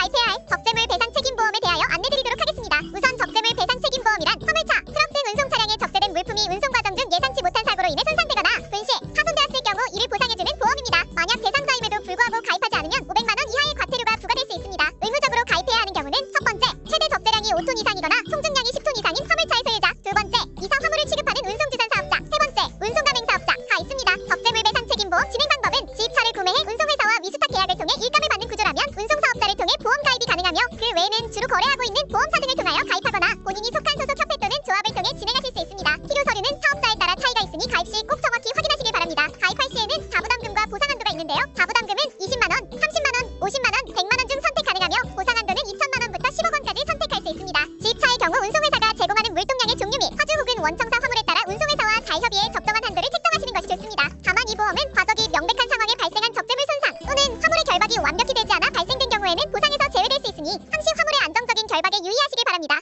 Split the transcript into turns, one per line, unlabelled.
가입해야 할 적재물 배상 책임보험에 대하여 안내드리도록 하겠습니다. 우선 적재물 배상 책임보험이란 화물차, 트럭 등 운송 차량에 적재된 물품이 운송 과정 중 예상치 못한 사고로 인해 손상되거나 분실, 파손되었을 경우 이를 보상해주는 보험입니다. 만약 대상자임에도 불구하고 가입하지 않으면 500만 원 이하의 과태료가 부과될 수 있습니다. 의무적으로 가입해야 하는 경우는 첫 번째, 최대 적재량이 5톤 이상이거나 총중량이 10톤 이상인 화물차의 소유자, 두 번째, 이상 화물을 취급하는 운송주산 사업자, 세 번째, 운송가맹 사업자가 있습니다. 적재물 배상 책임보험 진행 방법은 지입차를 구매해 운송회사와 위수탁 계약을 통해 일감을 받는 구조라. 그 외에는 주로 거래하고 있는 보험사 등을 통하여 가입하거나 본인이 속한 소속 협회 또는 조합을 통해 진행하실 수 있습니다. 필요 서류는 사업자에 따라 차이가 있으니 가입 시 꼭 정확히 확인하시길 바랍니다. 가입할 시에는 자부담금과 보상 한도가 있는데요. 자부담금은 20만 원, 30만 원, 50만 원, 100만 원 중 선택 가능하며 보상 한도는 2천만 원부터 10억 원까지 선택할 수 있습니다. 지입차의 경우 운송회사가 제공하는 물동량의 종류 및 화주 혹은 원청사 화물에 따라 운송회사와 자협의에 적정한 한도를 책정하시는 것이 좋습니다. 다만 이 보험은 과적이 명백한 상황에 발생한 적재물 손상 또는 화물의 결박이 완벽히 되지 않아 안정적인 결박에 유의하시길 바랍니다.